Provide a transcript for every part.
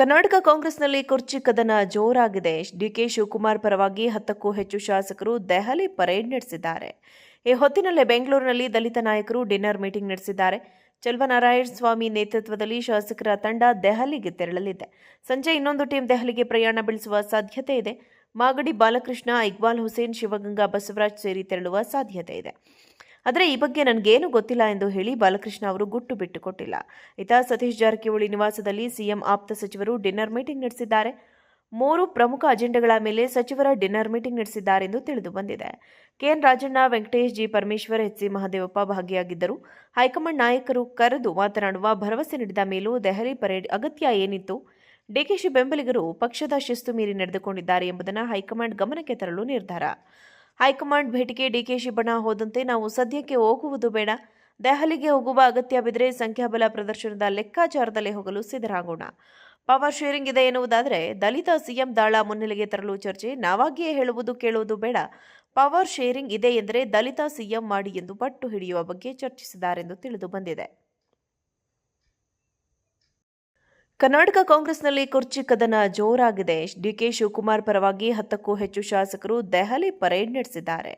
ಕರ್ನಾಟಕ ಕಾಂಗ್ರೆಸ್ನಲ್ಲಿ ಕುರ್ಚಿ ಕದನ ಜೋರಾಗಿದೆ. ಡಿಕೆ ಶಿವಕುಮಾರ್ ಪರವಾಗಿ ಹತ್ತಕ್ಕೂ ಹೆಚ್ಚು ಶಾಸಕರು ದೆಹಲಿ ಪರೇಡ್ ನಡೆಸಿದ್ದಾರೆ. ಈ ಹೊತ್ತಿನಲ್ಲೇ ಬೆಂಗಳೂರಿನಲ್ಲಿ ದಲಿತ ನಾಯಕರು ಡಿನ್ನರ್ ಮೀಟಿಂಗ್ ನಡೆಸಿದ್ದಾರೆ. ಚೆಲುವನಾರಾಯಣ ಸ್ವಾಮಿ ನೇತೃತ್ವದಲ್ಲಿ ಶಾಸಕರ ತಂಡ ದೆಹಲಿಗೆ ತೆರಳಲಿದೆ. ಸಂಜೆ ಇನ್ನೊಂದು ಟೀಂ ದೆಹಲಿಗೆ ಪ್ರಯಾಣ ಬೆಳೆಸುವ ಸಾಧ್ಯತೆ ಇದೆ. ಮಾಗಡಿ ಬಾಲಕೃಷ್ಣ, ಇಕ್ಬಾಲ್ ಹುಸೇನ್, ಶಿವಗಂಗಾ ಬಸವರಾಜ್ ಸೇರಿ ತೆರಳುವ ಸಾಧ್ಯತೆ ಇದೆ. ಆದರೆ ಈ ಬಗ್ಗೆ ನನಗೇನು ಗೊತ್ತಿಲ್ಲ ಎಂದು ಹೇಳಿ ಬಾಲಕೃಷ್ಣ ಅವರು ಗುಟ್ಟು ಬಿಟ್ಟುಕೊಟ್ಟಿಲ್ಲ ಇತ ಸತೀಶ್ ಜಾರಕಿಹೊಳಿ ನಿವಾಸದಲ್ಲಿ ಸಿಎಂ ಆಪ್ತ ಸಚಿವರು ಡಿನ್ನರ್ ಮೀಟಿಂಗ್ ನಡೆಸಿದ್ದಾರೆ. ಮೂರು ಪ್ರಮುಖ ಅಜೆಂಡಾಗಳ ಮೇಲೆ ಸಚಿವರ ಡಿನ್ನರ್ ಮೀಟಿಂಗ್ ನಡೆಸಿದ್ದಾರೆ ಎಂದು ತಿಳಿದು ಬಂದಿದೆ. KN Rajanna, Venkatesh G Parameshwar, H C Mahadevappa ಭಾಗಿಯಾಗಿದ್ದರು. ಹೈಕಮಾಂಡ್ ನಾಯಕರು ಕರೆದು ಮಾತನಾಡುವ ಭರವಸೆ ನೀಡಿದ ಮೇಲೂ ದೆಹಲಿ ಪರೇಡ್ ಅಗತ್ಯ ಏನಿತ್ತು? ಡಿಕೆಶಿ ಬೆಂಬಲಿಗರು ಪಕ್ಷದ ಶಿಸ್ತು ಮೀರಿ ನಡೆದುಕೊಂಡಿದ್ದಾರೆ ಎಂಬುದನ್ನು ಹೈಕಮಾಂಡ್ ಗಮನಕ್ಕೆ ತರಲು ನಿರ್ಧಾರ. ಹೈಕಮಾಂಡ್ ಭೇಟಿಗೆ ಡಿಕೆಶಿ ಬಣ ಹೋದಂತೆ ನಾವು ಸದ್ಯಕ್ಕೆ ಹೋಗುವುದು ಬೇಡ. ದೆಹಲಿಗೆ ಹೋಗುವ ಅಗತ್ಯ ಬಿದ್ದರೆ ಸಂಖ್ಯಾಬಲ ಪ್ರದರ್ಶನದ ಲೆಕ್ಕಾಚಾರದಲ್ಲಿ ಹೋಗಲು ಸಿದ್ಧರಾಗೋಣ ಪವರ್ ಶೇರಿಂಗ್ ಇದೆ ಎನ್ನುವುದಾದರೆ ದಲಿತ ಸಿಎಂ ದಾಳ ಮುನ್ನೆಲೆಗೆ ತರಲು ಚರ್ಚೆ. ನಾವಾಗಿಯೇ ಹೇಳುವುದು ಕೇಳುವುದು ಬೇಡ. ಪವರ್ ಶೇರಿಂಗ್ ಇದೆ ಎಂದರೆ ದಲಿತ ಸಿಎಂ ಮಾಡಿ ಎಂದು ಪಟ್ಟು ಹಿಡಿಯುವ ಬಗ್ಗೆ ಚರ್ಚಿಸಿದ್ದಾರೆಂದು ತಿಳಿದು ಬಂದಿದೆ. ಕರ್ನಾಟಕ ಕಾಂಗ್ರೆಸ್ನಲ್ಲಿ ಕುರ್ಚಿ ಕದನ ಜೋರಾಗಿದೆ. ಡಿಕೆ ಶಿವಕುಮಾರ್ ಪರವಾಗಿ ಹತ್ತಕ್ಕೂ ಹೆಚ್ಚು ಶಾಸಕರು ದೆಹಲಿ ಪರೇಡ್ ನಡೆಸಿದ್ದಾರೆ.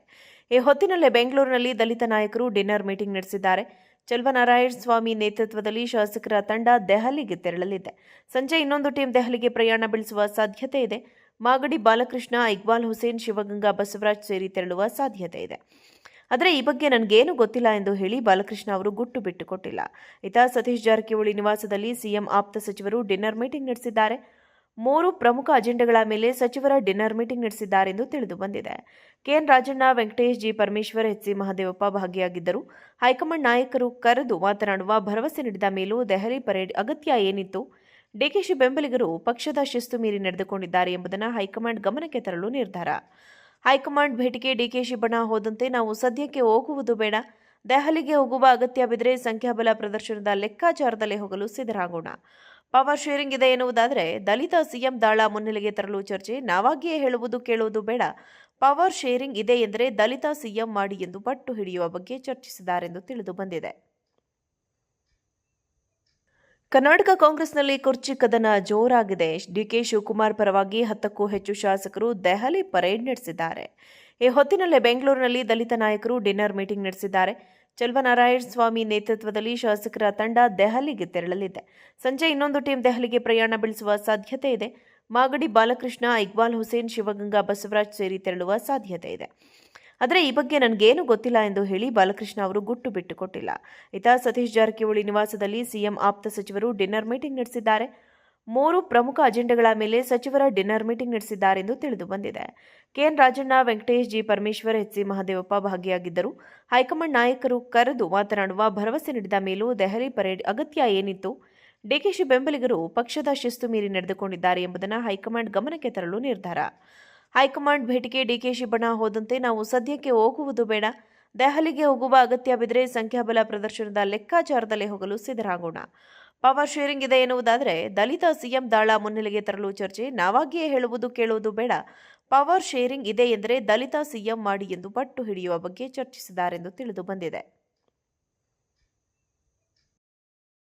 ಈ ಹೊತ್ತಿನಲ್ಲೇ ಬೆಂಗಳೂರಿನಲ್ಲಿ ದಲಿತ ನಾಯಕರು ಡಿನ್ನರ್ ಮೀಟಿಂಗ್ ನಡೆಸಿದ್ದಾರೆ. ಚಲ್ವನಾರಾಯಣ ಸ್ವಾಮಿ ನೇತೃತ್ವದಲ್ಲಿ ಶಾಸಕರ ತಂಡ ದೆಹಲಿಗೆ ತೆರಳಲಿದೆ. ಸಂಜೆ ಇನ್ನೊಂದು ಟೀಂ ದೆಹಲಿಗೆ ಪ್ರಯಾಣ ಬೆಳೆಸುವ ಸಾಧ್ಯತೆ ಇದೆ. ಮಾಗಡಿ ಬಾಲಕೃಷ್ಣ, ಇಕ್ಬಾಲ್ ಹುಸೇನ್, ಶಿವಗಂಗಾ ಬಸವರಾಜ್ ಸೇರಿ ತೆರಳುವ ಸಾಧ್ಯತೆ ಇದೆ. ಆದರೆ ಈ ಬಗ್ಗೆ ನನಗೇನು ಗೊತ್ತಿಲ್ಲ ಎಂದು ಹೇಳಿ ಬಾಲಕೃಷ್ಣ ಅವರು ಗುಟ್ಟು ಬಿಟ್ಟುಕೊಟ್ಟಿಲ್ಲ ಇತ ಸತೀಶ್ ಜಾರಕಿಹೊಳಿ ನಿವಾಸದಲ್ಲಿ ಸಿಎಂ ಆಪ್ತ ಸಚಿವರು ಡಿನ್ನರ್ ಮೀಟಿಂಗ್ ನಡೆಸಿದ್ದಾರೆ. ಮೂರು ಪ್ರಮುಖ ಅಜೆಂಡಾಗಳ ಮೇಲೆ ಸಚಿವರ ಡಿನ್ನರ್ ಮೀಟಿಂಗ್ ನಡೆಸಿದ್ದಾರೆ ಎಂದು ತಿಳಿದು ಬಂದಿದೆ. KN Rajanna, Venkatesh G Parameshwar, H C Mahadevappa ಭಾಗಿಯಾಗಿದ್ದರು. ಹೈಕಮಾಂಡ್ ನಾಯಕರು ಕರೆದು ಮಾತನಾಡುವ ಭರವಸೆ ನೀಡಿದ ಮೇಲೂ ದೆಹಲಿ ಪರೇಡ್ ಅಗತ್ಯ ಏನಿತ್ತು? ಡಿಕೆಶಿ ಬೆಂಬಲಿಗರು ಪಕ್ಷದ ಶಿಸ್ತು ಮೀರಿ ನಡೆದುಕೊಂಡಿದ್ದಾರೆ ಎಂಬುದನ್ನು ಹೈಕಮಾಂಡ್ ಗಮನಕ್ಕೆ ತರಲು ನಿರ್ಧಾರ. ಹೈಕಮಾಂಡ್ ಭೇಟಿಗೆ ಡಿಕೆಶಿ ಬಣ ಹೋದಂತೆ ನಾವು ಸದ್ಯಕ್ಕೆ ಹೋಗುವುದು ಬೇಡ. ದೆಹಲಿಗೆ ಹೋಗುವ ಅಗತ್ಯ ಬಿದ್ದರೆ ಸಂಖ್ಯಾಬಲ ಪ್ರದರ್ಶನದ ಲೆಕ್ಕಾಚಾರದಲ್ಲಿ ಹೋಗಲು ಸಿದ್ಧರಾಗೋಣ ಪವರ್ ಶೇರಿಂಗ್ ಇದೆ ಎನ್ನುವುದಾದರೆ ದಲಿತ ಸಿಎಂ ದಾಳ ಮುನ್ನೆಲೆಗೆ ತರಲು ಚರ್ಚೆ, ನಾವಾಗಿಯೇ ಹೇಳುವುದು ಕೇಳುವುದು ಬೇಡ. ಪವರ್ ಶೇರಿಂಗ್ ಇದೆ ಎಂದರೆ ದಲಿತ ಸಿಎಂ ಮಾಡಿ ಎಂದು ಪಟ್ಟು ಹಿಡಿಯುವ ಬಗ್ಗೆ ಚರ್ಚಿಸಿದ್ದಾರೆಂದು ತಿಳಿದು ಬಂದಿದೆ. ಕರ್ನಾಟಕ ಕಾಂಗ್ರೆಸ್ನಲ್ಲಿ ಕುರ್ಚಿ ಕದನ ಜೋರಾಗಿದೆ. ಡಿಕೆ ಶಿವಕುಮಾರ್ ಪರವಾಗಿ ಹತ್ತಕ್ಕೂ ಹೆಚ್ಚು ಶಾಸಕರು ದೆಹಲಿ ಪರೇಡ್ ನಡೆಸಿದ್ದಾರೆ. ಈ ಹೊತ್ತಿನಲ್ಲೇ ಬೆಂಗಳೂರಿನಲ್ಲಿ ದಲಿತ ನಾಯಕರು ಡಿನ್ನರ್ ಮೀಟಿಂಗ್ ನಡೆಸಿದ್ದಾರೆ. ಚಲ್ವನಾರಾಯಣ ಸ್ವಾಮಿ ನೇತೃತ್ವದಲ್ಲಿ ಶಾಸಕರ ತಂಡ ದೆಹಲಿಗೆ ತೆರಳಲಿದೆ. ಸಂಜೆ ಇನ್ನೊಂದು ಟೀಂ ದೆಹಲಿಗೆ ಪ್ರಯಾಣ ಬೆಳೆಸುವ ಸಾಧ್ಯತೆ ಇದೆ. ಮಾಗಡಿ ಬಾಲಕೃಷ್ಣ, ಇಕ್ಬಾಲ್ ಹುಸೇನ್, ಶಿವಗಂಗಾ ಬಸವರಾಜ್ ಸೇರಿ ತೆರಳುವ ಸಾಧ್ಯತೆ ಇದೆ. ಆದರೆ ಈ ಬಗ್ಗೆ ನನಗೇನು ಗೊತ್ತಿಲ್ಲ ಎಂದು ಹೇಳಿ ಬಾಲಕೃಷ್ಣ ಅವರು ಗುಟ್ಟು ಬಿಟ್ಟುಕೊಟ್ಟಿಲ್ಲ ಇತ ಸತೀಶ್ ಜಾರಕಿಹೊಳಿ ನಿವಾಸದಲ್ಲಿ ಸಿಎಂ ಆಪ್ತ ಸಚಿವರು ಡಿನ್ನರ್ ಮೀಟಿಂಗ್ ನಡೆಸಿದ್ದಾರೆ. ಮೂರು ಪ್ರಮುಖ ಅಜೆಂಡಾಗಳ ಮೇಲೆ ಸಚಿವರ ಡಿನ್ನರ್ ಮೀಟಿಂಗ್ ನಡೆಸಿದ್ದಾರೆ ಎಂದು ತಿಳಿದು ಬಂದಿದೆ. KN Rajanna, Venkatesh G Parameshwar, H C Mahadevappa ಭಾಗಿಯಾಗಿದ್ದರು. ಹೈಕಮಾಂಡ್ ನಾಯಕರು ಕರೆದು ಮಾತನಾಡುವ ಭರವಸೆ ನೀಡಿದ ಮೇಲೂ ದೆಹಲಿ ಪರೇಡ್ ಅಗತ್ಯ ಏನಿತ್ತು? ಡಿಕೆಶಿ ಬೆಂಬಲಿಗರು ಪಕ್ಷದ ಶಿಸ್ತು ಮೀರಿ ನಡೆದುಕೊಂಡಿದ್ದಾರೆ ಎಂಬುದನ್ನು ಹೈಕಮಾಂಡ್ ಗಮನಕ್ಕೆ ತರಲು ನಿರ್ಧಾರ. ಹೈಕಮಾಂಡ್ ಭೇಟಿಗೆ ಡಿಕೆಶಿ ಬಣ ಹೋದಂತೆ ನಾವು ಸದ್ಯಕ್ಕೆ ಹೋಗುವುದು ಬೇಡ. ದೆಹಲಿಗೆ ಹೋಗುವ ಅಗತ್ಯ ಬಿದ್ದರೆ ಸಂಖ್ಯಾಬಲ ಪ್ರದರ್ಶನದ ಲೆಕ್ಕಾಚಾರದಲ್ಲಿ ಹೋಗಲು ಸಿದ್ಧರಾಗೋಣ ಪವರ್ ಶೇರಿಂಗ್ ಇದೆ ಎನ್ನುವುದಾದರೆ ದಲಿತ ಸಿಎಂ ದಾಳ ಮುನ್ನೆಲೆಗೆ ತರಲು ಚರ್ಚೆ, ನಾವಾಗಿಯೇ ಹೇಳುವುದು ಕೇಳುವುದು ಬೇಡ. ಪವರ್ ಶೇರಿಂಗ್ ಇದೆ ಎಂದರೆ ದಲಿತ ಸಿಎಂ ಮಾಡಿ ಎಂದು ಪಟ್ಟು ಹಿಡಿಯುವ ಬಗ್ಗೆ ಚರ್ಚಿಸಿದ್ದಾರೆಂದು ತಿಳಿದು ಬಂದಿದೆ.